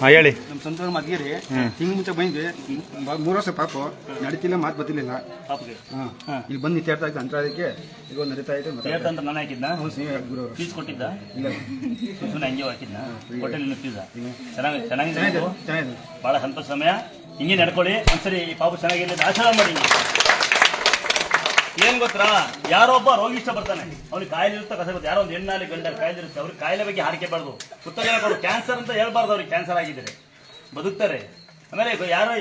ಹಾಂ ಹೇಳಿ. ನಮ್ಮ ಸಂತೋಷ ಮದ್ಗಿರಿ ತಿಂಗ್ ಮುಂಚೆ ಬಂದ್ವಿ ಮೂರು ವರ್ಷ ಪಾಪು ನಡೀತಿಲ್ಲ ಮಾತು ಬರ್ತಿರ್ಲಿಲ್ಲ. ಪಾಪಗೆ? ಹಾಂ. ಇಲ್ಲಿ ಬಂದು ನಿತ್ಯಾಡ್ತಾ ಇದ್ದ ಅಂತ ಅದಕ್ಕೆ ಈಗ ಒಂದು ನಡೀತಾ ಇದೆ ಮತ್ತೆ ಹೇಳ್ತ ಅಂತ ನಾನು ಹಾಕಿದ್ನ? ಗುರು ಫೀಸ್ ಕೊಟ್ಟಿದ್ದ? ಇಲ್ಲ. ಸುಮ್ಮನೆ ಹಂಗೆ ಹಾಕಿದ್ನ? ಹೋಟೆಲ್ ಫೀಸ? ಚೆನ್ನಾಗಿ ಚೆನ್ನಾಗಿದೆ ಚೆನ್ನಾಗಿದೆ ಬಹಳ ಸಂತೋಷ ಸಮಯ. ಹಿಂಗೆ ನಡ್ಕೊಳ್ಳಿ. ಒಂದ್ಸರಿ ಈ ಪಾಪು ಚೆನ್ನಾಗಿರ್ಲಿ ಅಂತ ಆಶೀರ್ವಾದ ಮಾಡಿ. ಏನ್ ಗೊತ್ತಾ? ಯಾರೊಬ್ಬ ರೋಗಿ ಇಷ್ಟ ಬರ್ತಾನೆ ಅವ್ನಿಗೆ ಕಾಯಿಲೆ ಇರುತ್ತೆ, ಕಸ ಗೊತ್ತೆ ಯಾರೋ ಒಂದು ಹೆಣ್ಣಾಲಿ ಗಂಡ ಕಾಯಿಲೆ ಇರುತ್ತೆ. ಅವ್ರಿಗೆ ಕಾಯಿಲೆ ಬಗ್ಗೆ ಹಾಡಿಕೆ ಬಾರ್ದು. ಹೇಳ್ಬಾರ್ದು ಕ್ಯಾನ್ಸರ್ ಅಂತ ಹೇಳ್ಬಾರ್ದು ಅವ್ರಿಗೆ ಕ್ಯಾನ್ಸರ್ ಆಗಿದ್ರೆ. ಬದುಕ್ತಾರೆ. ಆಮೇಲೆ ಯಾರೋ